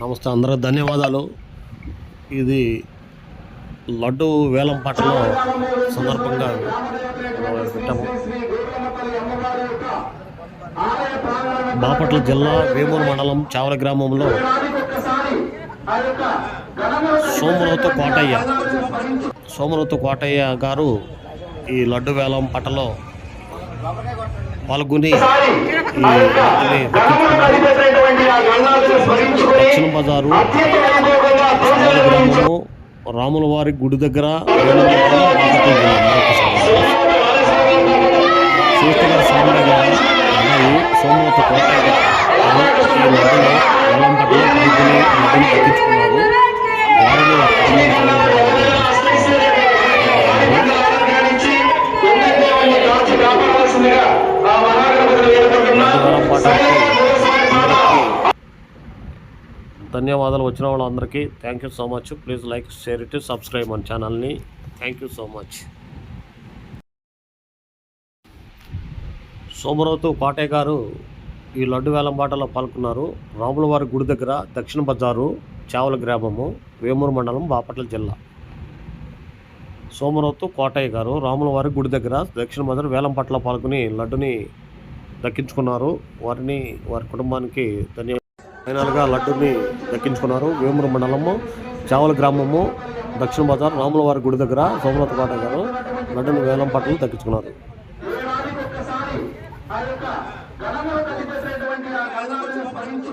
నమస్తే అందరికి ధన్యవాదాలు. ఇది లడ్డు వేలం పాటలో సందర్భంగా పెట్టాము. బాపట్ల జిల్లా వేమూరు మండలం చావల గ్రామంలో సోమరవతు కోటయ్య సోమరవతు కోటయ్య గారు ఈ లడ్డు వేలం పాటలో పాల్గొని ఈ దక్షిణ బజారు రాముల వారి గుడి దగ్గర గారు అమ్మాయి సోమవత ఈ వారిని వేలం పాటకి ధన్యవాదాలు వచ్చిన వాళ్ళందరికీ. Thank you so much please like share it subscribe మన ఛానల్ని. థ్యాంక్ యూ సో మచ్ సోమరావుతు పాటయ్య గారు ఈ లడ్డు వేలంబాటలో పాల్గొన్నారు. రాములవారి గుడి దగ్గర దక్షిణ బజారు చావల గ్రామము వేమూరు మండలం బాపట్ల జిల్లా. సోమరావుతు కోటయ్య గారు రాములవారి గుడి దగ్గర దక్షిణ బజారు వేలంపాటలో పాల్గొని లడ్డుని దక్కించుకున్నారు. వారిని వారి కుటుంబానికి ధన్యవాదాలు. ఫైనల్గా లడ్డుని దక్కించుకున్నారు వేమూరు మండలము చావల గ్రామము దక్షిణ బజార్ రాములవారి గుడి దగ్గర సోమనాథపాట గారు లడ్డుని వేలం పట్టలు దక్కించుకున్నారు.